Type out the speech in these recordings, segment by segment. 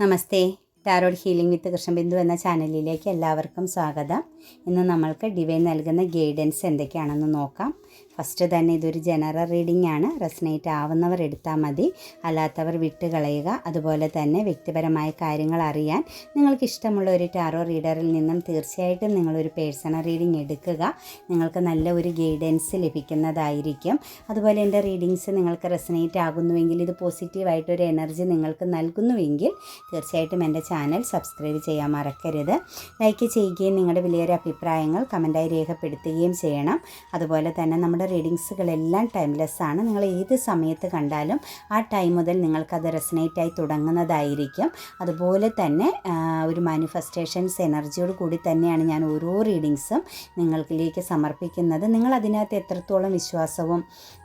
నమస్తే. Tarot healing വിത്ത് കൃഷ്ണബിന്ദു എന്ന ചാനലിലേക്ക് എല്ലാവർക്കും സ്വാഗതം. ഇന്ന് നമ്മൾക്ക് ഡിവൈൻ നൽകുന്ന ഗൈഡൻസ് എന്തൊക്കെയാണെന്ന് നോക്കാം. ഫസ്റ്റ് തന്നെ ഇതൊരു ജനറൽ റീഡിംഗ് ആണ്. റെസനേറ്റ് ആവുന്നവർ എടുത്താൽ മതി. അല്ലാത്തവർ വിട്ടുകളയുക അതുപോലെ തന്നെ വ്യക്തിപരമായ കാര്യങ്ങൾ അറിയാൻ നിങ്ങൾക്ക് ഇഷ്ടമുള്ള ഒരു ടാറോ റീഡറിൽ നിന്നും തീർച്ചയായിട്ടും നിങ്ങളൊരു പേഴ്സണൽ റീഡിംഗ് എടുക്കുക. നിങ്ങൾക്ക് നല്ല ഒരു ഗൈഡൻസ് ലഭിക്കുന്നതായിരിക്കും. അതുപോലെ എന്റെ റീഡിങ്സ് നിങ്ങൾക്ക് റെസനേറ്റ് ആകുന്നുവെങ്കിൽ ഇത് പോസിറ്റീവായിട്ടൊരു എനർജി നിങ്ങൾക്ക് നൽകുന്നുവെങ്കിൽ തീർച്ചയായിട്ടും എന്റെ ചാനൽ സബ്സ്ക്രൈബ് ചെയ്യാൻ മറക്കരുത്. ലൈക്ക് ചെയ്യുകയും നിങ്ങളുടെ വിലയേറിയ അഭിപ്രായങ്ങൾ കമന്റായി രേഖപ്പെടുത്തുകയും ചെയ്യണം. അതുപോലെ തന്നെ നമ്മുടെ റീഡിങ്സുകളെല്ലാം ടൈംലെസ് ആണ്. നിങ്ങൾ ഏത് സമയത്ത് കണ്ടാലും ആ ടൈം മുതൽ നിങ്ങൾക്കത് റെസനേറ്റായി തുടങ്ങുന്നതായിരിക്കും. അതുപോലെ തന്നെ ഒരു മാനിഫെസ്റ്റേഷൻസ് എനർജിയോട് കൂടി തന്നെയാണ് ഞാൻ ഓരോ റീഡിങ്സും നിങ്ങൾക്കിലേക്ക് സമർപ്പിക്കുന്നത്. നിങ്ങൾ അതിനകത്ത് എത്രത്തോളം വിശ്വാസവും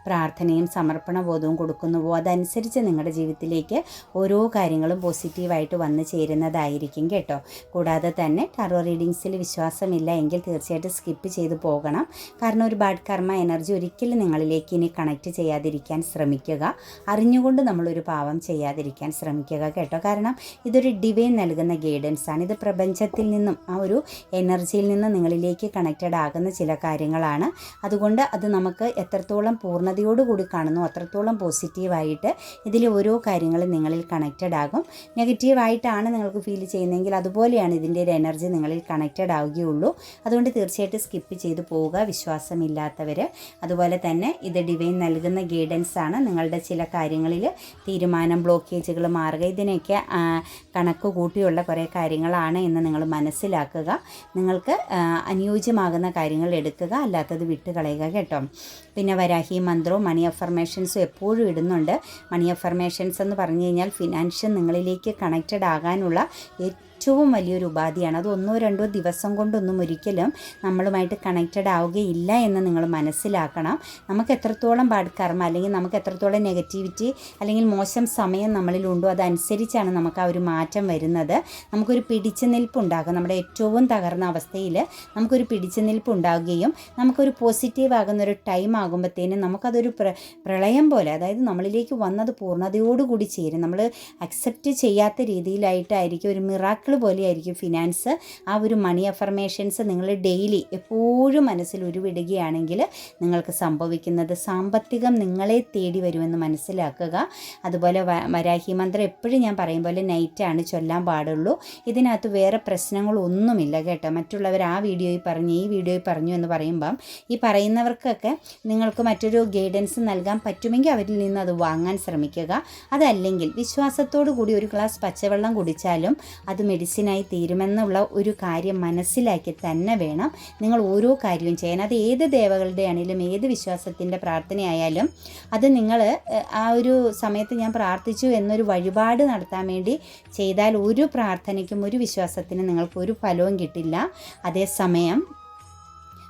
പ്രാർത്ഥനയും സമർപ്പണബോധവും കൊടുക്കുന്നുവോ? അതനുസരിച്ച് നിങ്ങളുടെ ജീവിതത്തിലേക്ക് ഓരോ കാര്യങ്ങളും പോസിറ്റീവായിട്ട് വന്നു ചേരുന്നതായിരിക്കും കേട്ടോ. കൂടാതെ തന്നെ ടറോ റീഡിങ്സിൽ വിശ്വാസമില്ല എങ്കിൽ തീർച്ചയായിട്ടും സ്കിപ്പ് ചെയ്ത് പോകണം. കാരണം ഒരു ബാഡ് കർമ്മ എനർജി ഒരിക്കലും നിങ്ങളിലേക്ക് ഇനി കണക്ട് ചെയ്യാതിരിക്കാൻ ശ്രമിക്കുക. അറിഞ്ഞുകൊണ്ട് നമ്മളൊരു പാവം ചെയ്യാതിരിക്കാൻ ശ്രമിക്കുക കേട്ടോ. കാരണം ഇതൊരു ഡിവൈൻ നൽകുന്ന ഗൈഡൻസ് ആണ്. ഇത് പ്രപഞ്ചത്തിൽ നിന്നും ആ ഒരു എനർജിയിൽ നിന്ന് നിങ്ങളിലേക്ക് കണക്റ്റഡ് ആകുന്ന ചില കാര്യങ്ങളാണ്. അതുകൊണ്ട് അത് നമുക്ക് എത്രത്തോളം പൂർണതയോടുകൂടി കാണുന്നു. അത്രത്തോളം പോസിറ്റീവായിട്ട് ഇതിലെ ഓരോ കാര്യങ്ങളും നിങ്ങളിൽ കണക്റ്റഡ് ആകും. നെഗറ്റീവായിട്ടാണ് നിങ്ങൾക്ക് ഫീൽ ചെയ്യുന്നതെങ്കിൽ അതുപോലെയാണ് ഇതിന്റെ ഒരു എനർജി നിങ്ങളിൽ കണക്റ്റഡ് ആവുകയുള്ളൂ. അതുകൊണ്ട് തീർച്ചയായിട്ടും സ്കിപ്പ് ചെയ്തു പോവുക. വിശ്വാസമില്ലാത്തവർ അതുപോലെ തന്നെ ഇത് ഡിവൈൻ നൽകുന്ന ഗൈഡൻസ് ആണ്. നിങ്ങളുടെ ചില കാര്യങ്ങളിൽ തീരുമാനം ബ്ലോക്കേജുകൾ മാറുക. ഇതിനൊക്കെ കണക്ക് കൂട്ടിയുള്ള കുറേ കാര്യങ്ങളാണ് എന്ന് നിങ്ങൾ മനസ്സിലാക്കുക. നിങ്ങൾക്ക് അനുയോജ്യമാകുന്ന കാര്യങ്ങൾ എടുക്കുക. അല്ലാത്തത് വിട്ടുകളയുക കേട്ടോ. പിന്നെ വരാഹി മന്ത്രവും മണി അഫർമേഷൻസും എപ്പോഴും ഇടുന്നുണ്ട്. മണി അഫർമേഷൻസ് എന്ന് പറഞ്ഞു കഴിഞ്ഞാൽ ഫിനാൻഷ്യൽ നിങ്ങളിലേക്ക് കണക്റ്റഡ് ആകാനുള്ള ഏറ്റവും വലിയൊരു ഉപാധിയാണ്. അത് ഒന്നോ രണ്ടോ ദിവസം കൊണ്ടൊന്നും ഒരിക്കലും നമ്മളുമായിട്ട് കണക്റ്റഡ് ആവുകയില്ല എന്ന് നിങ്ങൾ മനസ്സിലാക്കണം. നമുക്ക് എത്രത്തോളം ബാഡ് കർമ്മ അല്ലെങ്കിൽ നമുക്ക് എത്രത്തോളം നെഗറ്റിവിറ്റി അല്ലെങ്കിൽ മോശം സമയം നമ്മളിലുണ്ടോ അതനുസരിച്ചാണ് നമുക്ക് ആ ഒരു മാറ്റം വരുന്നത്. നമുക്കൊരു പിടിച്ചു നിൽപ്പുണ്ടാകും നമ്മുടെ ഏറ്റവും തകർന്ന അവസ്ഥയിൽ നമുക്കൊരു പിടിച്ചു നിൽപ്പുണ്ടാകുകയും നമുക്കൊരു പോസിറ്റീവ് ആകുന്ന ഒരു ടൈം ആകുമ്പോഴത്തേനും നമുക്കതൊരു പ്ര പ്രളയം പോലെ അതായത് നമ്മളിലേക്ക് വന്നത് പൂർണതയോടുകൂടി ചേരും. നമ്മൾ അക്സെപ്റ്റ് ചെയ്യാത്ത രീതിയിലായിട്ടായിരിക്കും ഒരു മിറാക്കിൾ പോലെയായിരിക്കും ഫിനാൻസ്. ആ ഒരു മണി അഫർമേഷൻസ് നിങ്ങൾ ഡെയിലി എപ്പോഴും മനസ്സിൽ ഉരുവിടുകയാണെങ്കിൽ നിങ്ങൾക്ക് സംഭവിക്കുന്നത് സാമ്പത്തികം നിങ്ങളെ തേടി വരുമെന്ന് മനസ്സിലാക്കുക. അതുപോലെ വരാഹി മന്ത്രം എപ്പോഴും ഞാൻ പറയും പോലെ നൈറ്റാണ് ചൊല്ലാൻ പാടുള്ളൂ. ഇതിനകത്ത് വേറെ പ്രശ്നങ്ങളൊന്നുമില്ല കേട്ടോ. മറ്റുള്ളവർ ആ വീഡിയോയിൽ പറഞ്ഞു ഈ വീഡിയോയിൽ പറഞ്ഞു എന്ന് പറയുമ്പം ഈ പറയുന്നവർക്കൊക്കെ നിങ്ങൾക്ക് മറ്റൊരു ഗൈഡൻസ് നൽകാൻ പറ്റുമെങ്കിൽ അവരിൽ നിന്ന് അത് വാങ്ങാൻ ശ്രമിക്കുക. അതല്ലെങ്കിൽ വിശ്വാസത്തോടു കൂടി ഒരു ഗ്ലാസ് പച്ചവെള്ളം കുടിച്ചാലും അത് മെഡിസിനായി തീരുമെന്നുള്ള ഒരു കാര്യം മനസ്സിലാക്കി തന്നെ വേണം നിങ്ങൾ ഓരോ കാര്യവും ചെയ്യാൻ. അത് ഏത് ദേവകളുടെ ആണെങ്കിലും ഏത് വിശ്വാസത്തിന്റെ പ്രാർത്ഥനയായാലും അത് നിങ്ങൾ ആ ഒരു സമയത്ത് ഞാൻ പ്രാർത്ഥിച്ചു എന്നൊരു വഴിപാട് നടത്താൻ വേണ്ടി ചെയ്താൽ ഒരു പ്രാർത്ഥനയ്ക്കും ഒരു വിശ്വാസത്തിനും നിങ്ങൾക്ക് ഒരു ഫലവും കിട്ടില്ല. അതേസമയം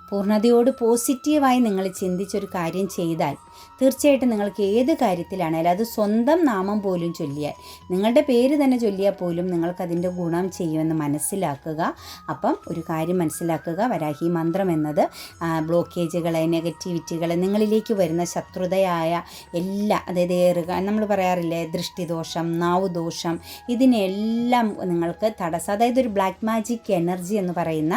പൂർണതയോട് പോസിറ്റീവായി നിങ്ങൾ ചിന്തിച്ചൊരു കാര്യം ചെയ്താൽ തീർച്ചയായിട്ടും നിങ്ങൾക്ക് ഏത് കാര്യത്തിലാണേലും അത് സ്വന്തം നാമം പോലും ചൊല്ലിയാൽ നിങ്ങളുടെ പേര് തന്നെ ചൊല്ലിയാൽ പോലും നിങ്ങൾക്കതിന്റെ ഗുണം ചെയ്യുമെന്ന് മനസ്സിലാക്കുക. അപ്പം ഒരു കാര്യം മനസ്സിലാക്കുക വരാഹി മന്ത്രം എന്നത് ബ്ലോക്കേജുകളെ നെഗറ്റിവിറ്റികളെ നിങ്ങളിലേക്ക് വരുന്ന ശത്രുതയായ എല്ലാ അതായത് ഏറുക നമ്മൾ പറയാറില്ലേ ദൃഷ്ടിദോഷം നാവുദോഷം ഇതിനെല്ലാം നിങ്ങൾക്ക് തടസ്സം അതായത് ഒരു ബ്ലാക്ക് മാജിക് എനർജി എന്ന് പറയുന്ന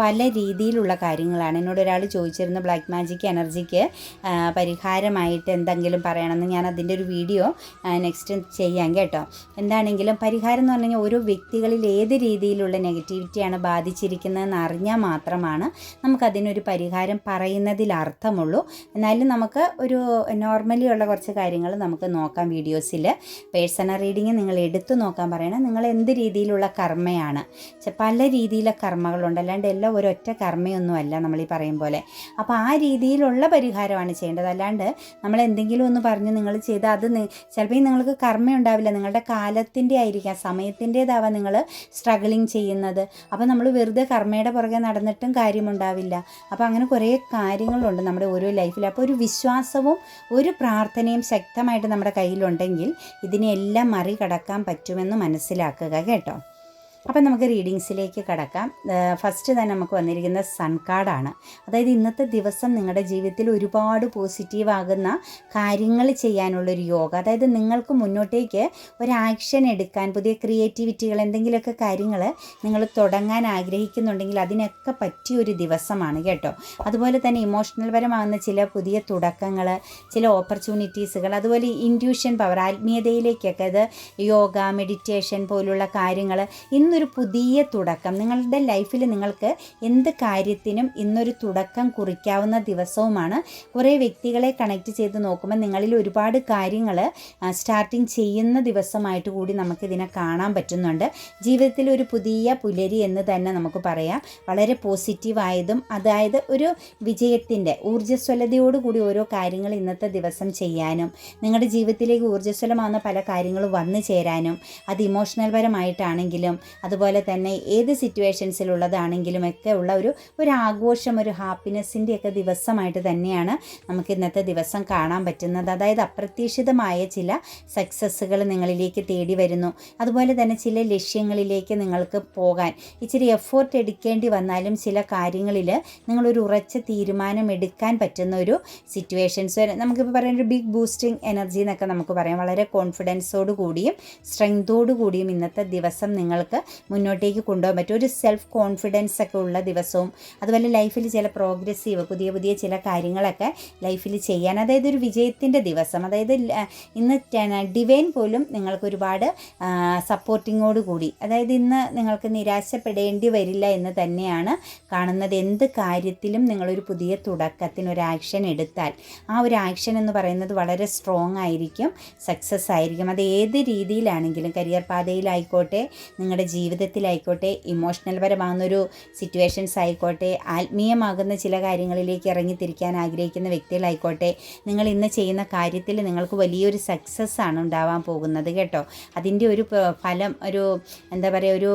പല രീതിയിലുള്ള കാര്യങ്ങളാണ്. എന്നോട് ഒരാൾ ചോദിച്ചിരുന്ന ബ്ലാക്ക് മാജിക് എനർജിക്ക് ആ, പരിഹാരമായിട്ട് എന്തെങ്കിലും പറയണമെന്ന് ഞാൻ അതിന്റെ ഒരു വീഡിയോ നെക്സ്റ്റ് ചെയ്യാം കേട്ടോ. എന്താണെങ്കിലും പരിഹാരം എന്ന് പറഞ്ഞു കഴിഞ്ഞാൽ ഓരോ വ്യക്തികളിൽ ഏത് രീതിയിലുള്ള നെഗറ്റിവിറ്റിയാണ് ബാധിച്ചിരിക്കുന്നതെന്ന് അറിഞ്ഞാൽ മാത്രമാണ് നമുക്കതിനൊരു പരിഹാരം പറയുന്നതിൽ അർത്ഥമുള്ളൂ. എന്നാലും നമുക്ക് ഒരു നോർമലി ഉള്ള കുറച്ച് കാര്യങ്ങൾ നമുക്ക് നോക്കാം വീഡിയോസിൽ പേഴ്സണൽ റീഡിങ് നിങ്ങൾ എടുത്തു നോക്കാൻ പറയണം. നിങ്ങൾ എന്ത് രീതിയിലുള്ള കർമ്മയാണ്? പല രീതിയിലെ കർമ്മകളുണ്ട്. അല്ലാണ്ട് എല്ലാം ഒരൊറ്റ കർമ്മയൊന്നുമല്ല നമ്മൾ ഈ പറയും പോലെ. അപ്പോൾ ആ രീതിയിലുള്ള പരിഹാരമാണ് ചെയ്യേണ്ടത്. അല്ലാണ്ട് നമ്മൾ എന്തെങ്കിലും ഒന്ന് പറഞ്ഞ് നിങ്ങൾ ചെയ്ത് അത് ചിലപ്പോൾ നിങ്ങൾക്ക് കർമ്മ ഉണ്ടാവില്ല നിങ്ങളുടെ കാലത്തിന്റെ ആയിരിക്കാം. സമയത്തിന്റേതാവാം നിങ്ങൾ സ്ട്രഗിളിങ് ചെയ്യുന്നത്. അപ്പോൾ നമ്മൾ വെറുതെ കർമ്മയുടെ പുറകെ നടന്നിട്ടും കാര്യമുണ്ടാവില്ല. അപ്പോൾ അങ്ങനെ കുറേ കാര്യങ്ങളുണ്ട് നമ്മുടെ ഓരോ ലൈഫിൽ അപ്പോൾ ഒരു വിശ്വാസവും ഒരു പ്രാർത്ഥനയും ശക്തമായിട്ട് നമ്മുടെ കയ്യിലുണ്ടെങ്കിൽ ഇതിനെല്ലാം മറികടക്കാൻ പറ്റുമെന്ന് മനസ്സിലാക്കുക കേട്ടോ. അപ്പം നമുക്ക് റീഡിങ്സിലേക്ക് കടക്കാം. ഫസ്റ്റ് തന്നെ നമുക്ക് വന്നിരിക്കുന്ന സൺ കാർഡാണ് അതായത് ഇന്നത്തെ ദിവസം നിങ്ങളുടെ ജീവിതത്തിൽ ഒരുപാട് പോസിറ്റീവ് ആകുന്ന കാര്യങ്ങൾ ചെയ്യാനുള്ളൊരു യോഗ. അതായത് നിങ്ങൾക്ക് മുന്നോട്ടേക്ക് ഒരു ആക്ഷൻ എടുക്കാൻ പുതിയ ക്രിയേറ്റിവിറ്റികൾ എന്തെങ്കിലുമൊക്കെ കാര്യങ്ങൾ നിങ്ങൾ തുടങ്ങാൻ ആഗ്രഹിക്കുന്നുണ്ടെങ്കിൽ അതിനൊക്കെ പറ്റിയ ഒരു ദിവസമാണ് കേട്ടോ. അതുപോലെ തന്നെ ഇമോഷണൽ പരമാകുന്ന ചില പുതിയ തുടക്കങ്ങൾ ചില ഓപ്പർച്യൂണിറ്റീസുകൾ അതുപോലെ ഇൻഡ്യൂഷൻ പവർ ആത്മീയതയിലേക്കൊക്കെ അത് യോഗ മെഡിറ്റേഷൻ പോലുള്ള കാര്യങ്ങൾ ഇന്നൊരു പുതിയ തുടക്കം. നിങ്ങളുടെ ലൈഫിൽ നിങ്ങൾക്ക് എന്ത് കാര്യത്തിനും ഇന്നൊരു തുടക്കം കുറിക്കാവുന്ന ദിവസവുമാണ്. കുറേ വ്യക്തികളെ കണക്ട് ചെയ്ത് നോക്കുമ്പോൾ നിങ്ങളിൽ ഒരുപാട് കാര്യങ്ങൾ സ്റ്റാർട്ടിങ് ചെയ്യുന്ന ദിവസമായിട്ട് കൂടി നമുക്കിതിനെ കാണാൻ പറ്റുന്നുണ്ട്. ജീവിതത്തിൽ ഒരു പുതിയ പുലരി എന്ന് തന്നെ നമുക്ക് പറയാം. വളരെ പോസിറ്റീവായതും അതായത് ഒരു വിജയത്തിന്റെ ഊർജസ്വലതയോടുകൂടി ഓരോ കാര്യങ്ങൾ ഇന്നത്തെ ദിവസം ചെയ്യാനും നിങ്ങളുടെ ജീവിതത്തിലേക്ക് ഊർജസ്വലമാകുന്ന പല കാര്യങ്ങളും വന്നു ചേരാനും അത് ഇമോഷണൽ പരമായിട്ടാണെങ്കിലും അതുപോലെ തന്നെ ഏത് സിറ്റുവേഷൻസിലുള്ളതാണെങ്കിലും ഒക്കെ ഉള്ള ഒരു ഒരു ആഘോഷം ഒരു ഹാപ്പിനെസ്സിന്റെ ഒക്കെ ദിവസമായിട്ട് തന്നെയാണ് നമുക്ക് ഇന്നത്തെ ദിവസം കാണാൻ പറ്റുന്നത്. അതായത് അപ്രതീക്ഷിതമായ ചില സക്സസ്സുകൾ നിങ്ങളിലേക്ക് തേടി വരുന്നു. അതുപോലെ തന്നെ ചില ലക്ഷ്യങ്ങളിലേക്ക് നിങ്ങൾക്ക് പോകാൻ ഇച്ചിരി എഫേർട്ട് എടുക്കേണ്ടി വന്നാലും ചില കാര്യങ്ങളിൽ നിങ്ങളൊരു ഉറച്ച തീരുമാനം എടുക്കാൻ പറ്റുന്ന ഒരു സിറ്റുവേഷൻസ് വരെ നമുക്കിപ്പോൾ പറയാൻ ഒരു ബിഗ് ബൂസ്റ്റിംഗ് എനർജി എന്നൊക്കെ നമുക്ക് പറയാം. വളരെ കോൺഫിഡൻസോട് കൂടിയും സ്ട്രെങ്തോടു കൂടിയും ഇന്നത്തെ ദിവസം നിങ്ങൾക്ക് മുന്നോട്ടേക്ക് കൊണ്ടുപോകാൻ പറ്റും. ഒരു സെൽഫ് കോൺഫിഡൻസ് ഒക്കെ ഉള്ള ദിവസവും അതുപോലെ ലൈഫിൽ ചില പ്രോഗ്രസീവ് പുതിയ പുതിയ ചില കാര്യങ്ങളൊക്കെ ലൈഫിൽ ചെയ്യാൻ. അതായത് ഒരു വിജയത്തിന്റെ ദിവസം. അതായത് ഇന്ന് ഡിവൈൻ പോലും നിങ്ങൾക്ക് ഒരുപാട് സപ്പോർട്ടിങ്ങോട് കൂടി. അതായത് ഇന്ന് നിങ്ങൾക്ക് നിരാശപ്പെടേണ്ടി വരില്ല എന്ന് തന്നെയാണ് കാണുന്നത്. എന്ത് കാര്യത്തിലും നിങ്ങളൊരു പുതിയ തുടക്കത്തിന് ഒരു ആക്ഷൻ എടുത്താൽ. ആ ഒരു ആക്ഷൻ എന്ന് പറയുന്നത് വളരെ സ്ട്രോങ് ആയിരിക്കും സക്സസ് ആയിരിക്കും. അത് ഏത് രീതിയിലാണെങ്കിലും കരിയർ പാതയിലായിക്കോട്ടെ നിങ്ങളുടെ ജീവിതത്തിലായിക്കോട്ടെ ഇമോഷണൽ പരമാകുന്നൊരു സിറ്റുവേഷൻസ് ആയിക്കോട്ടെ ആത്മീയമാകുന്ന ചില കാര്യങ്ങളിലേക്ക് ഇറങ്ങിത്തിരിക്കാൻ ആഗ്രഹിക്കുന്ന വ്യക്തികളായിക്കോട്ടെ നിങ്ങൾ ഇന്ന് ചെയ്യുന്ന കാര്യത്തിൽ നിങ്ങൾക്ക് വലിയൊരു സക്സസ് ആണ് ഉണ്ടാവാൻ പോകുന്നത് കേട്ടോ. അതിന്റെ ഒരു ഫലം ഒരു എന്താ പറയുക ഒരു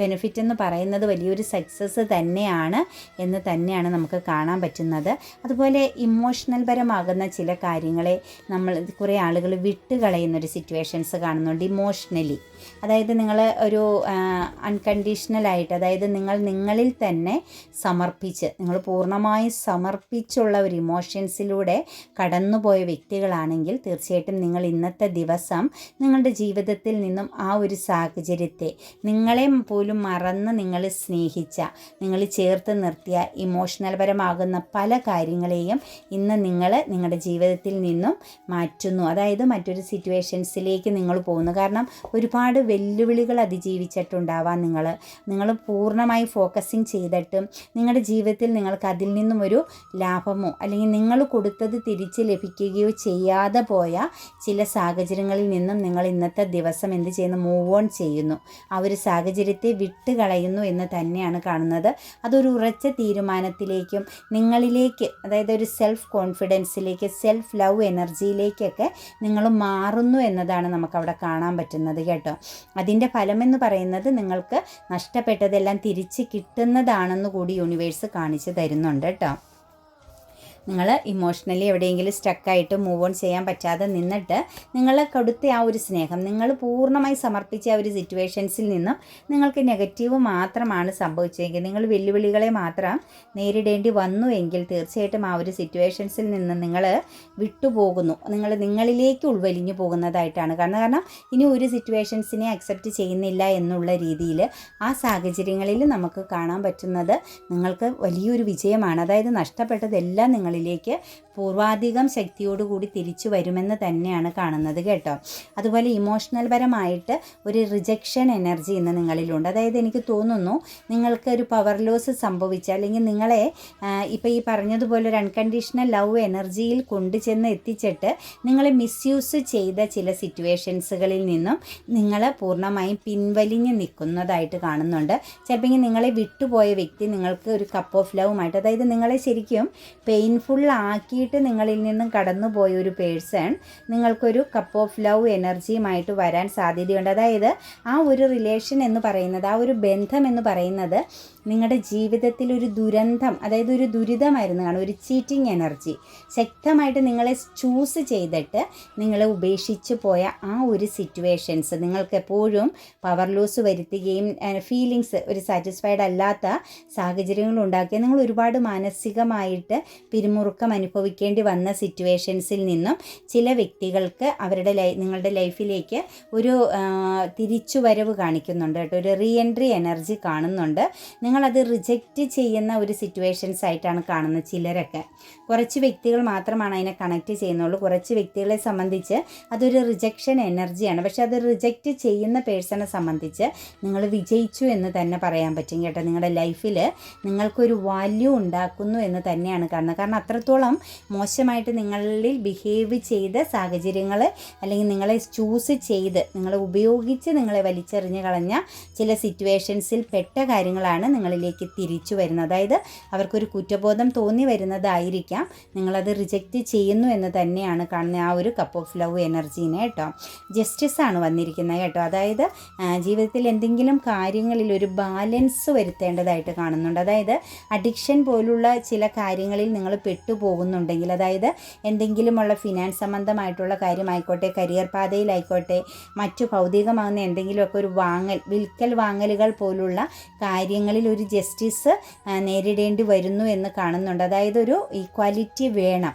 ബെനിഫിറ്റ് എന്ന് പറയുന്നത് വലിയൊരു സക്സസ് തന്നെയാണ് എന്ന് തന്നെയാണ് നമുക്ക് കാണാൻ പറ്റുന്നത്. അതുപോലെ ഇമോഷണൽ പരമാകുന്ന ചില കാര്യങ്ങളെ നമ്മൾ കുറേ ആളുകൾ വിട്ടുകളയുന്നൊരു സിറ്റുവേഷൻസ് കാണുന്നുണ്ട് ഇമോഷണലി അതായത് നിങ്ങൾ ഒരു അൺകണ്ടീഷണലായിട്ട് അതായത് നിങ്ങൾ നിങ്ങളിൽ തന്നെ സമർപ്പിച്ച് നിങ്ങൾ പൂർണമായി സമർപ്പിച്ചുള്ള ഒരു ഇമോഷൻസിലൂടെ കടന്നുപോയ വ്യക്തികളാണെങ്കിൽ തീർച്ചയായിട്ടും നിങ്ങൾ ഇന്നത്തെ ദിവസം നിങ്ങളുടെ ജീവിതത്തിൽ നിന്നും ആ ഒരു സാഹചര്യത്തെ നിങ്ങളെ പോലും മറന്ന് നിങ്ങൾ സ്നേഹിച്ച നിങ്ങൾ ചേർത്ത് നിർത്തിയ ഇമോഷണൽ പരമാകുന്ന പല കാര്യങ്ങളെയും ഇന്ന് നിങ്ങൾ നിങ്ങളുടെ ജീവിതത്തിൽ നിന്നും മാറ്റുന്നു. അതായത് മറ്റൊരു സിറ്റുവേഷൻസിലേക്ക് നിങ്ങൾ പോകുന്നു. കാരണം ഒരുപാട് വെല്ലുവിളികൾ അതിജീവിച്ചിട്ടുണ്ടാവാം നിങ്ങൾ. നിങ്ങൾ പൂർണമായി ഫോക്കസിങ് ചെയ്തിട്ടും നിങ്ങളുടെ ജീവിതത്തിൽ നിങ്ങൾക്ക് അതിൽ നിന്നും ഒരു ലാഭമോ അല്ലെങ്കിൽ നിങ്ങൾ കൊടുത്തത് തിരിച്ച് ലഭിക്കുകയോ ചെയ്യാതെ പോയ ചില സാഹചര്യങ്ങളിൽ നിന്നും നിങ്ങൾ ഇന്നത്തെ ദിവസം എന്ത് ചെയ്യുന്നു? മൂവ് ഓൺ ചെയ്യുന്നു. ആ ഒരു സാഹചര്യത്തെ വിട്ടുകളയുന്നു എന്ന് തന്നെയാണ് കാണുന്നത്. അതൊരു ഉറച്ച തീരുമാനത്തിലേക്കും നിങ്ങളിലേക്ക് അതായത് ഒരു സെൽഫ് കോൺഫിഡൻസിലേക്ക് സെൽഫ് ലവ് എനർജിയിലേക്കൊക്കെ നിങ്ങൾ മാറുന്നു എന്നതാണ് നമുക്കവിടെ കാണാൻ പറ്റുന്നത് കേട്ടോ. അതിന്റെ ഫലമെന്ന് പറയുന്നത് നിങ്ങൾക്ക് നഷ്ടപ്പെട്ടതെല്ലാം തിരിച്ച് കിട്ടുന്നതാണെന്ന് കൂടി യൂണിവേഴ്സ് കാണിച്ചു തരുന്നുണ്ട് കേട്ടോ. നിങ്ങൾ ഇമോഷണലി എവിടെയെങ്കിലും സ്റ്റക്കായിട്ട് മൂവ് ഓൺ ചെയ്യാൻ പറ്റാതെ നിന്നിട്ട് നിങ്ങളെ കൊടുത്ത ആ ഒരു സ്നേഹം നിങ്ങൾ പൂർണമായി സമർപ്പിച്ച ആ ഒരു സിറ്റുവേഷൻസിൽ നിന്നും നിങ്ങൾക്ക് നെഗറ്റീവ് മാത്രമാണ് സംഭവിച്ചതെങ്കിൽ നിങ്ങൾ വെല്ലുവിളികളെ മാത്രം നേരിടേണ്ടി വന്നു എങ്കിൽ തീർച്ചയായിട്ടും ആ ഒരു സിറ്റുവേഷൻസിൽ നിന്ന് നിങ്ങൾ വിട്ടുപോകുന്നു. നിങ്ങൾ നിങ്ങളിലേക്ക് ഉൾവലിഞ്ഞു പോകുന്നതായിട്ടാണ്. കാരണം കാരണം ഇനി ഒരു സിറ്റുവേഷൻസിനെ അക്സെപ്റ്റ് ചെയ്യുന്നില്ല എന്നുള്ള രീതിയിൽ ആ സാഹചര്യങ്ങളിൽ നമുക്ക് കാണാൻ പറ്റുന്നത് നിങ്ങൾക്ക് വലിയൊരു വിജയമാണ്. അതായത് നഷ്ടപ്പെട്ടതെല്ലാം നിങ്ങൾ നിങ്ങളിലേക്ക് പൂർവാധികം ശക്തിയോടുകൂടി തിരിച്ചു വരുമെന്ന് തന്നെയാണ് കാണുന്നത് കേട്ടോ. അതുപോലെ ഇമോഷണൽ പരമായിട്ട് ഒരു റിജക്ഷൻ എനർജി ഇന്ന് നിങ്ങളിലുണ്ട്. അതായത് എനിക്ക് തോന്നുന്നു നിങ്ങൾക്ക് ഒരു പവർ ലോസ് സംഭവിച്ച അല്ലെങ്കിൽ നിങ്ങളെ ഇപ്പോൾ ഈ പറഞ്ഞതുപോലെ ഒരു അൺകണ്ടീഷണൽ ലവ് എനർജിയിൽ കൊണ്ടുചെന്ന് എത്തിച്ചിട്ട് നിങ്ങളെ മിസ്യൂസ് ചെയ്ത ചില സിറ്റുവേഷൻസുകളിൽ നിന്നും നിങ്ങൾ പൂർണമായും പിൻവലിഞ്ഞ് നിൽക്കുന്നതായിട്ട് കാണുന്നുണ്ട്. ചിലപ്പോൾ നിങ്ങളെ വിട്ടുപോയ വ്യക്തി നിങ്ങൾക്ക് ഒരു കപ്പ് ഓഫ് ലവുമായിട്ട് അതായത് നിങ്ങളെ ശരിക്കും പെയിൻ ആക്കിയിട്ട് നിങ്ങളിൽ നിന്നും കടന്നുപോയ ഒരു പേഴ്സൺ നിങ്ങൾക്കൊരു കപ്പ് ഓഫ് ലവ് എനർജിയുമായിട്ട് വരാൻ സാധ്യതയുണ്ട്. അതായത് ആ ഒരു റിലേഷൻ എന്ന് പറയുന്നത് ആ ഒരു ബന്ധം എന്ന് പറയുന്നത് നിങ്ങളുടെ ജീവിതത്തിൽ ഒരു ദുരന്തം അതായത് ഒരു ദുരിതമായിരുന്നു കാണും ഒരു ചീറ്റിംഗ് എനർജി. ശക്തമായിട്ട് നിങ്ങളെ ചൂസ് ചെയ്തിട്ട് നിങ്ങളെ ഉപേക്ഷിച്ച് പോയ ആ ഒരു സിറ്റുവേഷൻസ് നിങ്ങൾക്ക് എപ്പോഴും പവർ ലോസ് വരുത്തുകയും ഫീലിങ്സ് ഒരു സാറ്റിസ്ഫൈഡ് അല്ലാത്ത സാഹചര്യങ്ങൾ ഉണ്ടാക്കിയ നിങ്ങൾ ഒരുപാട് മാനസികമായിട്ട് പിരിമുറുക്കം അനുഭവിക്കേണ്ടി വന്ന സിറ്റുവേഷൻസിൽ നിന്നും ചില വ്യക്തികൾക്ക് അവരുടെ ലൈ നിങ്ങളുടെ ലൈഫിലേക്ക് ഒരു തിരിച്ചുവരവ് കാണിക്കുന്നുണ്ട് കേട്ടോ. ഒരു റീ എൻട്രി എനർജി കാണുന്നുണ്ട്. നിങ്ങളത് റിജക്റ്റ് ചെയ്യുന്ന ഒരു സിറ്റുവേഷൻസ് ആയിട്ടാണ് കാണുന്നത് ചിലരൊക്കെ. കുറച്ച് വ്യക്തികൾ മാത്രമാണ് അതിനെ കണക്റ്റ് ചെയ്യുന്നുള്ളൂ. കുറച്ച് വ്യക്തികളെ സംബന്ധിച്ച് അതൊരു റിജക്ഷൻ എനർജിയാണ് പക്ഷേ അത് റിജക്റ്റ് ചെയ്യുന്ന പേഴ്സണെ സംബന്ധിച്ച് നിങ്ങൾ വിജയിച്ചു എന്ന് തന്നെ പറയാൻ പറ്റും കേട്ടോ. നിങ്ങളുടെ ലൈഫിൽ നിങ്ങൾക്കൊരു വാല്യൂ ഉണ്ടാക്കുന്നു എന്ന് തന്നെയാണ് കാണുന്നത്. കാരണം അത്രത്തോളം മോശമായിട്ട് നിങ്ങളിൽ ബിഹേവ് ചെയ്ത സാഹചര്യങ്ങൾ അല്ലെങ്കിൽ നിങ്ങളെ ചൂസ് ചെയ്ത് നിങ്ങളെ ഉപയോഗിച്ച് നിങ്ങളെ വലിച്ചെറിഞ്ഞ് കളഞ്ഞ ചില സിറ്റുവേഷൻസിൽ പെട്ട കാര്യങ്ങളാണ് നിങ്ങളിലേക്ക് തിരിച്ചു വരുന്നത്. അതായത് അവർക്കൊരു കുറ്റബോധം തോന്നി വരുന്നതായിരിക്കാം. നിങ്ങളത് റിജക്റ്റ് ചെയ്യുന്നു എന്ന് തന്നെയാണ് കാണുന്നത് ആ ഒരു കപ്പ് ഓഫ് ലവ് എനർജീനെ കേട്ടോ. ജസ്റ്റിസ് ആണ് വന്നിരിക്കുന്നത് കേട്ടോ. അതായത് ജീവിതത്തിൽ എന്തെങ്കിലും കാര്യങ്ങളിൽ ഒരു ബാലൻസ് വരുത്തേണ്ടതായിട്ട് കാണുന്നുണ്ട്. അതായത് അഡിക്ഷൻ പോലുള്ള ചില കാര്യങ്ങളിൽ നിങ്ങൾ പെട്ടുപോകുന്നുണ്ടെങ്കിൽ അതായത് എന്തെങ്കിലുമുള്ള ഫിനാൻസ് സംബന്ധമായിട്ടുള്ള കാര്യമായിക്കോട്ടെ കരിയർ പാതയിലായിക്കോട്ടെ മറ്റു ഭൗതികമാകുന്ന എന്തെങ്കിലുമൊക്കെ ഒരു വാങ്ങൽ വിൽക്കൽ വാങ്ങലുകൾ പോലുള്ള കാര്യങ്ങളിൽ ഒരു ജസ്റ്റിസ് നേരിടേണ്ടി വരുന്നു എന്ന് കാണുന്നുണ്ട്. അതായത് ഒരു ഈക്വാലിറ്റി വേണം.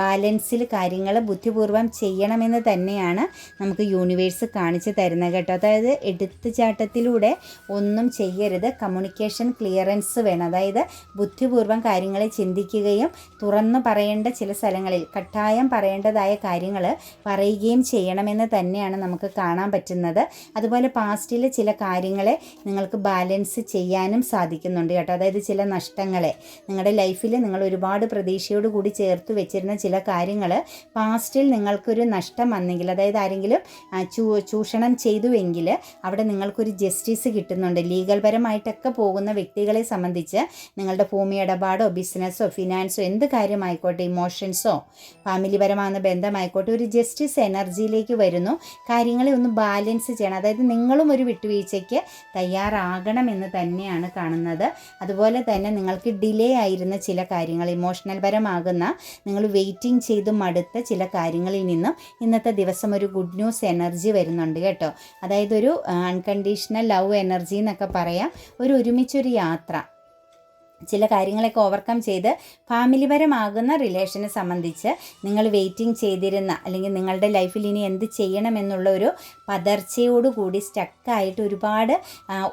ബാലൻസിൽ കാര്യങ്ങൾ ബുദ്ധിപൂർവം ചെയ്യണമെന്ന് തന്നെയാണ് നമുക്ക് യൂണിവേഴ്സ് കാണിച്ചു തരുന്നത് കേട്ടോ. അതായത് എടുത്തുചാട്ടത്തിലൂടെ ഒന്നും ചെയ്യരുത്. കമ്മ്യൂണിക്കേഷൻ ക്ലിയറൻസ് വേണം. അതായത് ബുദ്ധിപൂർവം കാര്യങ്ങളെ ചിന്തിക്കുകയും തുറന്നു പറയേണ്ട ചില സ്ഥലങ്ങളിൽ കട്ടായം പറയേണ്ടതായ കാര്യങ്ങൾ പറയുകയും ചെയ്യണമെന്ന് തന്നെയാണ് നമുക്ക് കാണാൻ പറ്റുന്നത്. അതുപോലെ പാസ്റ്റിലെ ചില കാര്യങ്ങളെ നിങ്ങൾക്ക് ബാലൻസ് ചെയ്യാനും സാധിക്കുന്നുണ്ട് കേട്ടോ. അതായത് ചില നഷ്ടങ്ങളെ നിങ്ങളുടെ ലൈഫിൽ നിങ്ങൾ ഒരുപാട് പ്രതീക്ഷയോട് കൂടി ചേർത്ത് വെച്ചിരുന്ന ചില കാര്യങ്ങൾ പാസ്റ്റിൽ നിങ്ങൾക്കൊരു നഷ്ടം വന്നെങ്കിൽ അതായത് ആരെങ്കിലും ചൂഷണം ചെയ്തുവെങ്കിൽ അവിടെ നിങ്ങൾക്കൊരു ജസ്റ്റിസ് കിട്ടുന്നുണ്ട്. ലീഗൽ പരമായിട്ടൊക്കെ പോകുന്ന വ്യക്തികളെ സംബന്ധിച്ച് നിങ്ങളുടെ ഭൂമി ഇടപാടോ ബിസിനസ്സോ ഫിനാൻസോ എന്ത് കാര്യമായിക്കോട്ടെ ഇമോഷൻസോ ഫാമിലി പരമാകുന്ന ബന്ധമായിക്കോട്ടെ ഒരു ജസ്റ്റിസ് എനർജിയിലേക്ക് വരുന്നു. കാര്യങ്ങളെ ഒന്ന് ബാലൻസ് ചെയ്യണം. അതായത് നിങ്ങളും ഒരു വിട്ടുവീഴ്ചയ്ക്ക് തയ്യാറാകണം എന്ന് തന്നെയാണ് കാണുന്നത്. അതുപോലെ തന്നെ നിങ്ങൾക്ക് ഡിലേ ആയിരുന്ന ചില കാര്യങ്ങൾ ഇമോഷണൽ പരമാകുന്ന നിങ്ങൾ വെയിറ്റിംഗ് ചെയ്ത് മടുത്ത ചില കാര്യങ്ങളിൽ നിന്നും ഇന്നത്തെ ദിവസം ഒരു ഗുഡ് ന്യൂസ് എനർജി വരുന്നുണ്ട് കേട്ടോ. അതായത് ഒരു അൺകണ്ടീഷണൽ ലവ് എനർജി എന്നൊക്കെ പറയാം. ഒരു ഒരുമിച്ചൊരു യാത്ര. ചില കാര്യങ്ങളൊക്കെ ഓവർകം ചെയ്ത് ഫാമിലിപരമാകുന്ന റിലേഷനെ സംബന്ധിച്ച് നിങ്ങൾ വെയിറ്റിംഗ് ചെയ്തിരുന്ന അല്ലെങ്കിൽ നിങ്ങളുടെ ലൈഫിൽ ഇനി എന്ത് ചെയ്യണമെന്നുള്ള ഒരു പതർച്ചയോടുകൂടി സ്റ്റക്കായിട്ട് ഒരുപാട്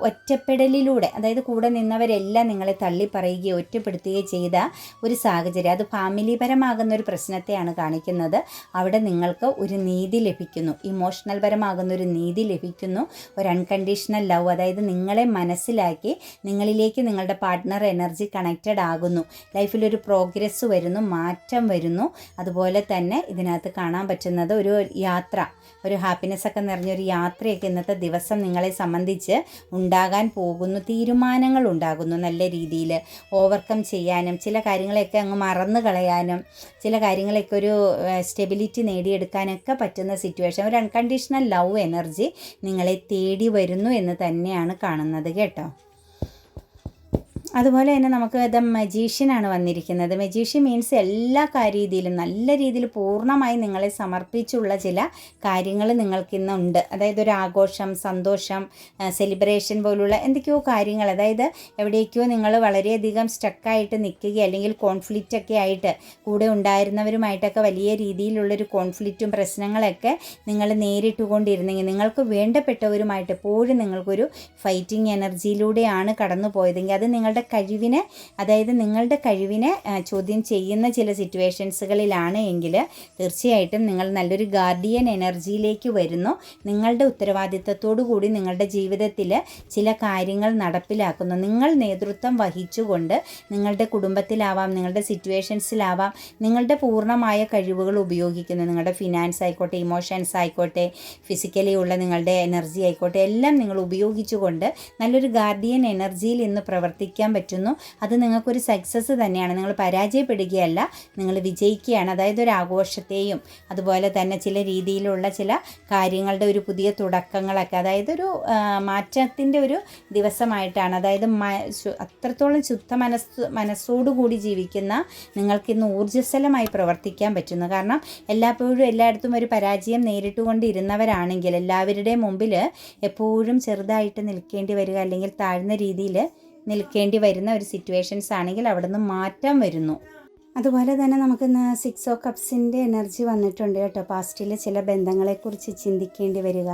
ഒറ്റപ്പെടലിലൂടെ അതായത് കൂടെ നിന്നവരെല്ലാം നിങ്ങളെ തള്ളി പറയുകയോ ഒറ്റപ്പെടുത്തുകയോ ചെയ്ത ഒരു സാഹചര്യം. അത് ഫാമിലിപരമാകുന്ന ഒരു പ്രശ്നത്തെയാണ് കാണിക്കുന്നത്. അവിടെ നിങ്ങൾക്ക് ഒരു നീതി ലഭിക്കുന്നു. ഇമോഷണൽ പരമാകുന്ന ഒരു നീതി ലഭിക്കുന്നു. ഒരു അൺകണ്ടീഷണൽ ലവ് അതായത് നിങ്ങളെ മനസ്സിലാക്കി നിങ്ങളിലേക്ക് നിങ്ങളുടെ പാർട്ട്ണർ എനർജി എനർജി കണക്റ്റഡ് ആകുന്നു. ലൈഫിലൊരു പ്രോഗ്രസ് വരുന്നു മാറ്റം വരുന്നു. അതുപോലെ തന്നെ ഇതിനകത്ത് കാണാൻ പറ്റുന്നത് ഒരു യാത്ര ഒരു ഹാപ്പിനെസ് ഒക്കെ നിറഞ്ഞൊരു യാത്രയൊക്കെ ഇന്നത്തെ ദിവസം നിങ്ങളെ സംബന്ധിച്ച് ഉണ്ടാകാൻ പോകുന്നു തീരുമാനങ്ങൾ ഉണ്ടാകുന്നു നല്ല രീതിയിൽ. ഓവർകം ചെയ്യാനും ചില കാര്യങ്ങളെയൊക്കെ അങ്ങ് മറന്നു കളയാനും ചില കാര്യങ്ങളൊക്കെ ഒരു സ്റ്റെബിലിറ്റി നേടിയെടുക്കാനൊക്കെ പറ്റുന്ന സിറ്റുവേഷൻ ഒരു അൺകണ്ടീഷണൽ ലവ് എനർജി നിങ്ങളെ തേടി വരുന്നു എന്ന് തന്നെയാണ് കാണുന്നത് കേട്ടോ. അതുപോലെ തന്നെ നമുക്ക് ദ മജീഷ്യനാണ് വന്നിരിക്കുന്നത്. മജീഷ്യൻ മീൻസ് എല്ലാ കാര്യരീതിയിലും നല്ല രീതിയിൽ പൂർണമായി നിങ്ങളെ സമർപ്പിച്ചുള്ള ചില കാര്യങ്ങൾ നിങ്ങൾക്കിന്നുണ്ട് അതായത് ഒരു ആഘോഷം സന്തോഷം സെലിബ്രേഷൻ പോലുള്ള എന്തൊക്കെയോ കാര്യങ്ങൾ. അതായത് എവിടേക്കോ നിങ്ങൾ വളരെയധികം സ്റ്റക്കായിട്ട് നിൽക്കുക അല്ലെങ്കിൽ കോൺഫ്ലിക്റ്റ് ഒക്കെ ആയിട്ട് കൂടെ ഉണ്ടായിരുന്നവരുമായിട്ടൊക്കെ വലിയ രീതിയിലുള്ളൊരു കോൺഫ്ലിക്റ്റും പ്രശ്നങ്ങളൊക്കെ നിങ്ങൾ നേരിട്ടുകൊണ്ടിരുന്നെങ്കിൽ നിങ്ങൾക്ക് വേണ്ടപ്പെട്ടവരുമായിട്ട് എപ്പോഴും നിങ്ങൾക്കൊരു ഫൈറ്റിംഗ് എനർജിയിലൂടെയാണ് കടന്നു പോയതെങ്കിൽ അത് നിങ്ങളുടെ നിങ്ങളുടെ കഴിവിനെ അതായത് നിങ്ങളുടെ കഴിവിനെ ചോദ്യം ചെയ്യുന്ന ചില സിറ്റുവേഷൻസുകളിലാണ് എങ്കിൽ തീർച്ചയായിട്ടും നിങ്ങൾ നല്ലൊരു ഗാർഡിയൻ എനർജിയിലേക്ക് വരുന്നു. നിങ്ങളുടെ ഉത്തരവാദിത്തത്തോടു കൂടി നിങ്ങളുടെ ജീവിതത്തിൽ ചില കാര്യങ്ങൾ നടപ്പിലാക്കുന്നു. നിങ്ങൾ നേതൃത്വം വഹിച്ചുകൊണ്ട് നിങ്ങളുടെ കുടുംബത്തിലാവാം നിങ്ങളുടെ സിറ്റുവേഷൻസിലാവാം നിങ്ങളുടെ പൂർണമായ കഴിവുകൾ ഉപയോഗിക്കുന്നു. നിങ്ങളുടെ ഫിനാൻസ് ആയിക്കോട്ടെ ഇമോഷൻസ് ആയിക്കോട്ടെ ഫിസിക്കലി ഉള്ള നിങ്ങളുടെ എനർജി ആയിക്കോട്ടെ എല്ലാം നിങ്ങൾ ഉപയോഗിച്ചുകൊണ്ട് നല്ലൊരു ഗാർഡിയൻ എനർജിയിൽ ഇന്ന് പ്രവർത്തിക്കാൻ ചെയ്യാൻ പറ്റുന്നു. അത് നിങ്ങൾക്കൊരു സക്സസ് തന്നെയാണ്. നിങ്ങൾ പരാജയപ്പെടുകയല്ല. നിങ്ങൾ വിജയിക്കുകയാണ്. അതായത് ഒരു ആഘോഷത്തെയും അതുപോലെ തന്നെ ചില രീതിയിലുള്ള ചില കാര്യങ്ങളുടെ ഒരു പുതിയ തുടക്കങ്ങളൊക്കെ അതായത് ഒരു മാറ്റത്തിന്റെ ഒരു ദിവസമായിട്ടാണ്. അതായത് അത്രത്തോളം ശുദ്ധ മനസ്സ് മനസ്സോടുകൂടി ജീവിക്കുന്ന നിങ്ങൾക്കിന്ന് ഊർജസ്വലമായി പ്രവർത്തിക്കാൻ പറ്റുന്നു. കാരണം എല്ലായ്പ്പോഴും എല്ലായിടത്തും ഒരു പരാജയം നേരിട്ടുകൊണ്ടിരുന്നവരാണെങ്കിൽ എല്ലാവരുടെയും മുമ്പിൽ എപ്പോഴും ചെറുതായിട്ട് നിൽക്കേണ്ടി വരിക അല്ലെങ്കിൽ താഴ്ന്ന രീതിയിൽ നിൽക്കേണ്ടി വരുന്ന ഒരു സിറ്റുവേഷൻസ് ആണെങ്കിൽ അവിടെ നിന്ന് മാറ്റം വരുന്നു. അതുപോലെ തന്നെ നമുക്ക് സിക്സ് ഓ കപ്സിന്റെ എനർജി വന്നിട്ടുണ്ട് കേട്ടോ. പാസ്റ്റിലെ ചില ബന്ധങ്ങളെക്കുറിച്ച് ചിന്തിക്കേണ്ടി വരിക.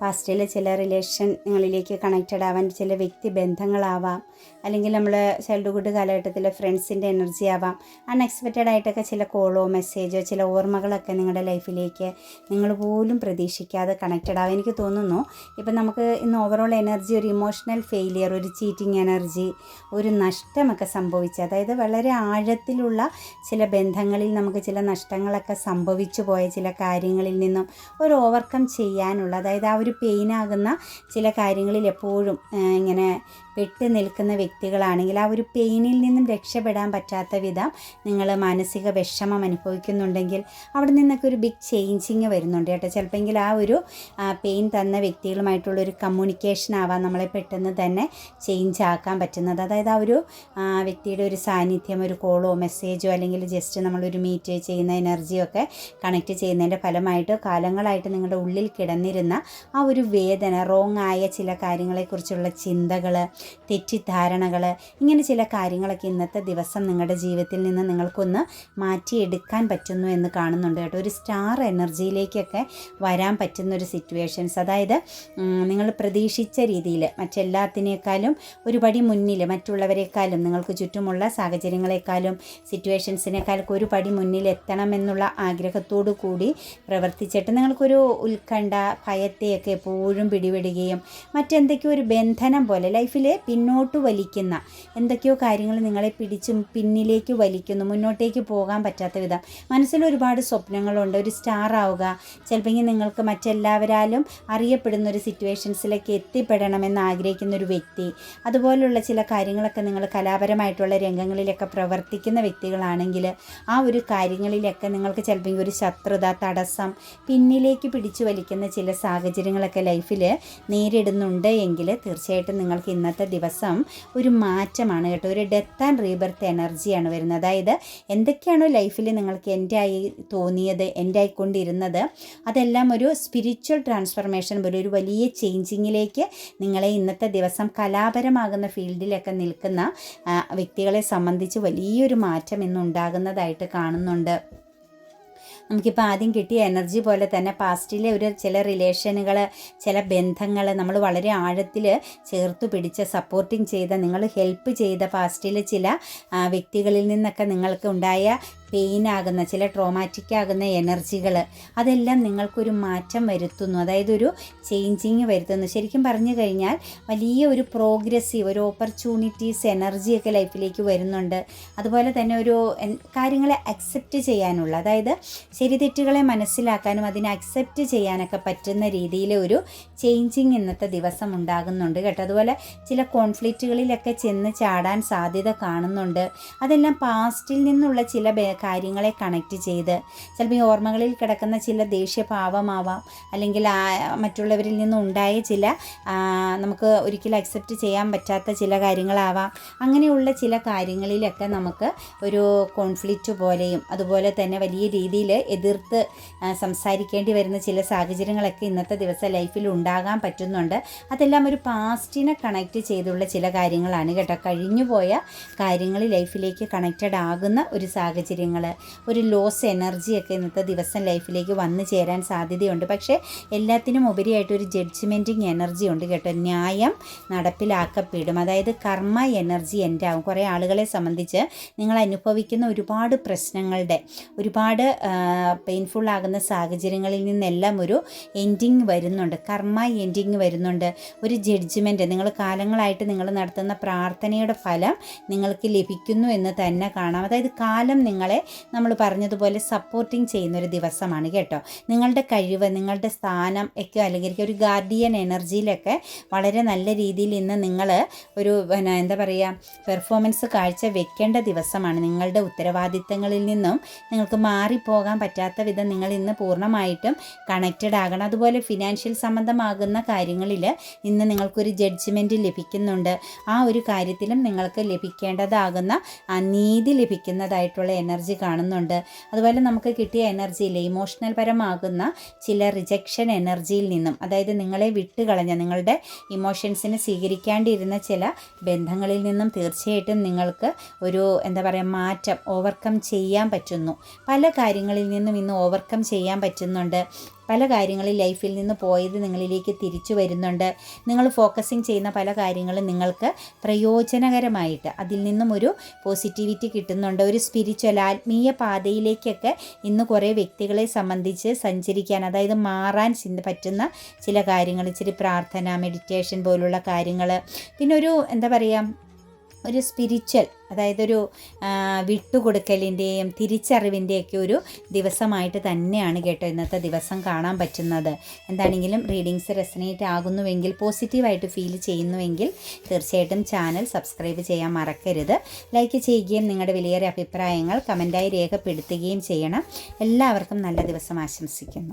പാസ്റ്റിലെ ചില റിലേഷൻ നിങ്ങളിലേക്ക് കണക്റ്റഡ് ആവാൻ ചില വ്യക്തി ബന്ധങ്ങളാവാം. അല്ലെങ്കിൽ നമ്മൾ ചൈൽഡ്ഹുഡ് കാലഘട്ടത്തിലെ ഫ്രണ്ട്സിന്റെ എനർജി ആവാം. അൺഎക്സ്പെക്റ്റഡ് ആയിട്ടൊക്കെ ചില കോളോ മെസ്സേജോ ചില ഓർമ്മകളൊക്കെ നിങ്ങളുടെ ലൈഫിലേക്ക് നിങ്ങൾ പോലും പ്രതീക്ഷിക്കാതെ കണക്റ്റഡ് ആവാം. എനിക്ക് തോന്നുന്നു ഇപ്പം നമുക്ക് ഇന്ന് ഓവറോൾ എനർജി ഒരു ഇമോഷണൽ ഫെയിലിയർ ഒരു ചീറ്റിംഗ് എനർജി ഒരു നഷ്ടമൊക്കെ സംഭവിച്ച് അതായത് വളരെ ആഴത്തിലുള്ള ചില ബന്ധങ്ങളിൽ നമുക്ക് ചില നഷ്ടങ്ങളൊക്കെ സംഭവിച്ചു പോയ ചില കാര്യങ്ങളിൽ നിന്നും ഒരു ഓവർകം ചെയ്യാനുള്ള അതായത് ആ ഒരു പെയിനാകുന്ന ചില കാര്യങ്ങളിൽ എപ്പോഴും ഇങ്ങനെ പെട്ട് നിൽക്കുന്ന വ്യക്തികളാണെങ്കിൽ ആ ഒരു പെയിനിൽ നിന്നും രക്ഷപ്പെടാൻ പറ്റാത്ത വിധം നിങ്ങൾ മാനസിക വിഷമം അനുഭവിക്കുന്നുണ്ടെങ്കിൽ അവിടെ നിന്നൊക്കെ ഒരു ബിഗ് ചേഞ്ചിങ് വരുന്നുണ്ട് കേട്ടോ. ചിലപ്പോൾ ആ ഒരു പെയിൻ തന്ന വ്യക്തികളുമായിട്ടുള്ള ഒരു കമ്മ്യൂണിക്കേഷൻ ആവാം നമ്മളെ പെട്ടെന്ന് തന്നെ ചേഞ്ച് ആക്കാൻ പറ്റുന്നത്. അതായത് ആ ഒരു വ്യക്തിയുടെ ഒരു സാന്നിധ്യം ഒരു കോളോ മെസ്സേജോ അല്ലെങ്കിൽ ജസ്റ്റ് നമ്മളൊരു മീറ്റ് ചെയ്യുന്ന എനർജിയൊക്കെ കണക്ട് ചെയ്യുന്നതിന്റെ ഫലമായിട്ട് കാലങ്ങളായിട്ട് നിങ്ങളുടെ ഉള്ളിൽ കിടന്നിരുന്ന ആ ഒരു വേദന റോങ് ആയ ചില കാര്യങ്ങളെക്കുറിച്ചുള്ള ചിന്തകൾ തെറ്റിദ്ധാരണകൾ ഇങ്ങനെ ചില കാര്യങ്ങളൊക്കെ ഇന്നത്തെ ദിവസം നിങ്ങളുടെ ജീവിതത്തിൽ നിന്ന് നിങ്ങൾക്കൊന്ന് മാറ്റിയെടുക്കാൻ പറ്റുന്നു എന്ന് കാണുന്നുണ്ട് കേട്ടോ. ഒരു സ്റ്റാർ എനർജിയിലേക്കൊക്കെ വരാൻ പറ്റുന്ന ഒരു സിറ്റുവേഷൻസ് അതായത് നിങ്ങൾ പ്രതീക്ഷിച്ച രീതിയിൽ മറ്റെല്ലാത്തിനേക്കാളും ഒരുപടി മുന്നിൽ മറ്റുള്ളവരെക്കാളും നിങ്ങൾക്ക് ചുറ്റുമുള്ള സാഹചര്യങ്ങളെക്കാളും സിറ്റുവേഷൻസിനേക്കാളൊക്കെ ഒരു പടി മുന്നിൽ എത്തണമെന്നുള്ള ആഗ്രഹത്തോടു കൂടി പ്രവർത്തിച്ചിട്ട് നിങ്ങൾക്കൊരു ഉത്കണ്ഠ ഭയത്തെയൊക്കെ എപ്പോഴും പിടിപെടുകയും മറ്റെന്തൊക്കെയോ ഒരു ബന്ധനം പോലെ ലൈഫിൽ പിന്നോട്ട് വലിക്കുന്ന എന്തൊക്കെയോ കാര്യങ്ങൾ നിങ്ങളെ പിടിച്ചും പിന്നിലേക്ക് വലിക്കുന്നു മുന്നോട്ടേക്ക് പോകാൻ പറ്റാത്ത വിധം. മനസ്സിൽ ഒരുപാട് സ്വപ്നങ്ങളുണ്ട്. ഒരു സ്റ്റാർ ആവുക ചിലപ്പോൾ നിങ്ങൾക്ക് മറ്റെല്ലാവരാലും അറിയപ്പെടുന്ന ഒരു സിറ്റുവേഷൻസിലേക്ക് എത്തിപ്പെടണമെന്ന് ആഗ്രഹിക്കുന്ന ഒരു വ്യക്തി അതുപോലുള്ള ചില കാര്യങ്ങളൊക്കെ നിങ്ങൾ കലാപരമായിട്ടുള്ള രംഗങ്ങളിലൊക്കെ പ്രവർത്തിക്കുന്ന വ്യക്തികളാണെങ്കിൽ ആ ഒരു കാര്യങ്ങളിലൊക്കെ നിങ്ങൾക്ക് ചിലപ്പോൾ ഒരു ശത്രുത തടസ്സം പിന്നിലേക്ക് പിടിച്ചു വലിക്കുന്ന ചില സാഹചര്യങ്ങളൊക്കെ ലൈഫിൽ നേരിടുന്നുണ്ട് എങ്കിൽ തീർച്ചയായിട്ടും നിങ്ങൾക്ക് ഇന്നത്തെ ദിവസം ഒരു മാറ്റമാണ് കേട്ടോ. ഒരു ഡെത്ത് ആൻഡ് റീബർത്ത് എനർജിയാണ് വരുന്നത്. അതായത് എന്തൊക്കെയാണോ ലൈഫിൽ നിങ്ങൾക്ക് എന്റെ ആയി തോന്നിയത് എന്റെ ആയിക്കൊണ്ടിരുന്നത് അതെല്ലാം ഒരു സ്പിരിച്വൽ ട്രാൻസ്ഫർമേഷൻ പോലെ ഒരു വലിയ ചേഞ്ചിങ്ങിലേക്ക് നിങ്ങളെ ഇന്നത്തെ ദിവസം കലാപരമാകുന്ന ഫീൽഡിലൊക്കെ നിൽക്കുന്ന വ്യക്തികളെ സംബന്ധിച്ച് വലിയൊരു മാറ്റം ഇന്നുണ്ടാകുന്നതായിട്ട് കാണുന്നുണ്ട്. നമുക്കിപ്പോൾ ആദ്യം കിട്ടിയ എനർജി പോലെ തന്നെ പാസ്റ്റിലെ ഒരു ചില റിലേഷനുകൾ ചില ബന്ധങ്ങൾ നമ്മൾ വളരെ ആഴത്തിൽ ചേർത്ത് പിടിച്ച സപ്പോർട്ടിങ് ചെയ്ത നിങ്ങൾ ഹെൽപ്പ് ചെയ്ത പാസ്റ്റിലെ ചില വ്യക്തികളിൽ നിന്നൊക്കെ നിങ്ങൾക്ക് ഉണ്ടായ പെയിൻ ആകുന്ന ചില ട്രോമാറ്റിക് ആകുന്ന എനർജികൾ അതെല്ലാം നിങ്ങൾക്കൊരു മാറ്റം വരുത്തുന്നു. അതായത് ഒരു ചേഞ്ചിങ് വരുത്തുന്നു. ശരിക്കും പറഞ്ഞു കഴിഞ്ഞാൽ വലിയ ഒരു പ്രോഗ്രസീവ് ഒരു ഓപ്പർച്യൂണിറ്റീസ് എനർജിയൊക്കെ ലൈഫിലേക്ക് വരുന്നുണ്ട്. അതുപോലെ തന്നെ ഒരു കാര്യങ്ങളെ അക്സെപ്റ്റ് ചെയ്യാനുള്ള അതായത് ശരി തെറ്റുകളെ മനസ്സിലാക്കാനും അതിനെ അക്സെപ്റ്റ് ചെയ്യാനൊക്കെ പറ്റുന്ന രീതിയിൽ ഒരു ചേഞ്ചിങ് ഇന്നത്തെ ദിവസം ഉണ്ടാകുന്നുണ്ട് കേട്ടോ. അതുപോലെ ചില കോൺഫ്ലിക്റ്റുകളിലൊക്കെ ചെന്ന് ചാടാൻ സാധ്യത കാണുന്നുണ്ട്. അതെല്ലാം പാസ്റ്റിൽ നിന്നുള്ള ചില കാര്യങ്ങളെ കണക്ട് ചെയ്ത്. ചിലപ്പോൾ ഈ ഓർമ്മകളിൽ കിടക്കുന്ന ചില ദേഷ്യഭാവമാവാം അല്ലെങ്കിൽ മറ്റുള്ളവരിൽ നിന്നുണ്ടായ ചില നമുക്ക് ഒരിക്കലും അക്സെപ്റ്റ് ചെയ്യാൻ പറ്റാത്ത ചില കാര്യങ്ങളാവാം. അങ്ങനെയുള്ള ചില കാര്യങ്ങളിലൊക്കെ നമുക്ക് ഒരു കോൺഫ്ലിക്റ്റ് പോലെയും അതുപോലെ തന്നെ വലിയ രീതിയിൽ എതിർത്ത് സംസാരിക്കേണ്ടി വരുന്ന ചില സാഹചര്യങ്ങളൊക്കെ ഇന്നത്തെ ദിവസം ലൈഫിൽ ഉണ്ടാകാൻ പറ്റുന്നുണ്ട്. അതെല്ലാം ഒരു പാസ്റ്റിനെ കണക്റ്റ് ചെയ്തുള്ള ചില കാര്യങ്ങളാണ് കേട്ടോ. കഴിഞ്ഞുപോയ കാര്യങ്ങൾ ലൈഫിലേക്ക് കണക്റ്റഡ് ആകുന്ന ഒരു സാഹചര്യം കാര്യങ്ങൾ ഒരു ലോസ് എനർജിയൊക്കെ ഇന്നത്തെ ദിവസം ലൈഫിലേക്ക് വന്നു ചേരാൻ സാധ്യതയുണ്ട്. പക്ഷേ എല്ലാത്തിനും ഉപരിയായിട്ട് ഒരു ജഡ്ജ്മെന്റിങ് എനർജി ഉണ്ട് കേട്ടോ. ന്യായം നടപ്പിലാക്കപ്പെടും. അതായത് കർമ്മ എനർജി എന്റെ ആവും. കുറേ ആളുകളെ സംബന്ധിച്ച് നിങ്ങൾ അനുഭവിക്കുന്ന ഒരുപാട് പ്രശ്നങ്ങളുടെ ഒരുപാട് പെയിൻഫുൾ ആകുന്ന സാഹചര്യങ്ങളിൽ നിന്നെല്ലാം ഒരു എൻഡിങ് വരുന്നുണ്ട്. കർമ്മ എൻഡിങ് വരുന്നുണ്ട്. ഒരു ജഡ്ജ്മെന്റ് നിങ്ങൾ കാലങ്ങളായിട്ട് നിങ്ങൾ നടത്തുന്ന പ്രാർത്ഥനയുടെ ഫലം നിങ്ങൾക്ക് ലഭിക്കുന്നു എന്ന് തന്നെ കാണാം. അതായത് കാലം നിങ്ങളെ നമ്മൾ പറഞ്ഞതുപോലെ സപ്പോർട്ടിങ് ചെയ്യുന്ന ഒരു ദിവസമാണ് കേട്ടോ. നിങ്ങളുടെ കഴിവ് നിങ്ങളുടെ സ്ഥാനം ഒക്കെ അല്ലെങ്കിൽ ഒരു ഗാർഡിയൻ എനർജിയിലൊക്കെ വളരെ നല്ല രീതിയിൽ ഇന്ന് നിങ്ങൾ ഒരു എന്താ പറയുക പെർഫോമൻസ് കാഴ്ച വെക്കേണ്ട ദിവസമാണ്. നിങ്ങളുടെ ഉത്തരവാദിത്തങ്ങളിൽ നിന്നും നിങ്ങൾക്ക് മാറിപ്പോകാൻ പറ്റാത്ത വിധം നിങ്ങൾ ഇന്ന് പൂർണമായിട്ടും കണക്റ്റഡ് ആകണം. അതുപോലെ ഫിനാൻഷ്യൽ സംബന്ധമാകുന്ന കാര്യങ്ങളിൽ ഇന്ന് നിങ്ങൾക്കൊരു ജഡ്ജ്മെന്റ് ലഭിക്കുന്നുണ്ട്. ആ ഒരു കാര്യത്തിലും നിങ്ങൾക്ക് ലഭിക്കേണ്ടതാകുന്ന നീതി ലഭിക്കുന്നതായിട്ടുള്ള എനർജി കാണുന്നുണ്ട്. അതുപോലെ നമുക്ക് കിട്ടിയ എനർജിയിൽ ഇമോഷണൽ പരമാകുന്ന ചില റിജക്ഷൻ എനർജിയിൽ നിന്നും അതായത് നിങ്ങളെ വിട്ടുകളഞ്ഞ നിങ്ങളുടെ ഇമോഷൻസിനെ സ്വീകരിക്കാണ്ടിരുന്ന ചില ബന്ധങ്ങളിൽ നിന്നും തീർച്ചയായിട്ടും നിങ്ങൾക്ക് ഒരു എന്താ പറയുക മാറ്റം ഓവർകം ചെയ്യാൻ പറ്റുന്നു. പല കാര്യങ്ങളിൽ നിന്നും ഇന്ന് ഓവർകം ചെയ്യാൻ പറ്റുന്നുണ്ട്. പല കാര്യങ്ങളും ലൈഫിൽ നിന്ന് പോയത് നിങ്ങളിലേക്ക് തിരിച്ചു വരുന്നുണ്ട്. നിങ്ങൾ ഫോക്കസിങ് ചെയ്യുന്ന പല കാര്യങ്ങളും നിങ്ങൾക്ക് പ്രയോജനകരമായിട്ട് അതിൽ നിന്നും ഒരു പോസിറ്റിവിറ്റി കിട്ടുന്നുണ്ട്. ഒരു സ്പിരിച്വൽ ആത്മീയ പാതയിലേക്കൊക്കെ ഇന്ന് കുറേ വ്യക്തികളെ സംബന്ധിച്ച് സഞ്ചരിക്കാൻ അതായത് മാറാൻ പറ്റുന്ന ചില കാര്യങ്ങൾ ഇച്ചിരി പ്രാർത്ഥന മെഡിറ്റേഷൻ പോലുള്ള കാര്യങ്ങൾ. പിന്നെ ഒരു എന്താ പറയുക ഒരു സ്പിരിച്വൽ അതായത് ഒരു വിട്ടുകൊടുക്കലിന്റെയും തിരിച്ചറിവിന്റെയൊക്കെ ഒരു ദിവസമായിട്ട് തന്നെയാണ് കേട്ടോ ഇന്നത്തെ ദിവസം കാണാൻ പറ്റുന്നത്. എന്താണെങ്കിലും റീഡിങ്സ് റെസനേറ്റ് ആകുന്നുവെങ്കിൽ പോസിറ്റീവായിട്ട് ഫീൽ ചെയ്യുന്നുവെങ്കിൽ തീർച്ചയായിട്ടും ചാനൽ സബ്സ്ക്രൈബ് ചെയ്യാൻ മറക്കരുത്. ലൈക്ക് ചെയ്യുകയും നിങ്ങളുടെ വിലയേറിയ അഭിപ്രായങ്ങൾ കമന്റായി രേഖപ്പെടുത്തുകയും ചെയ്യണം. എല്ലാവർക്കും നല്ല ദിവസം ആശംസിക്കുന്നു.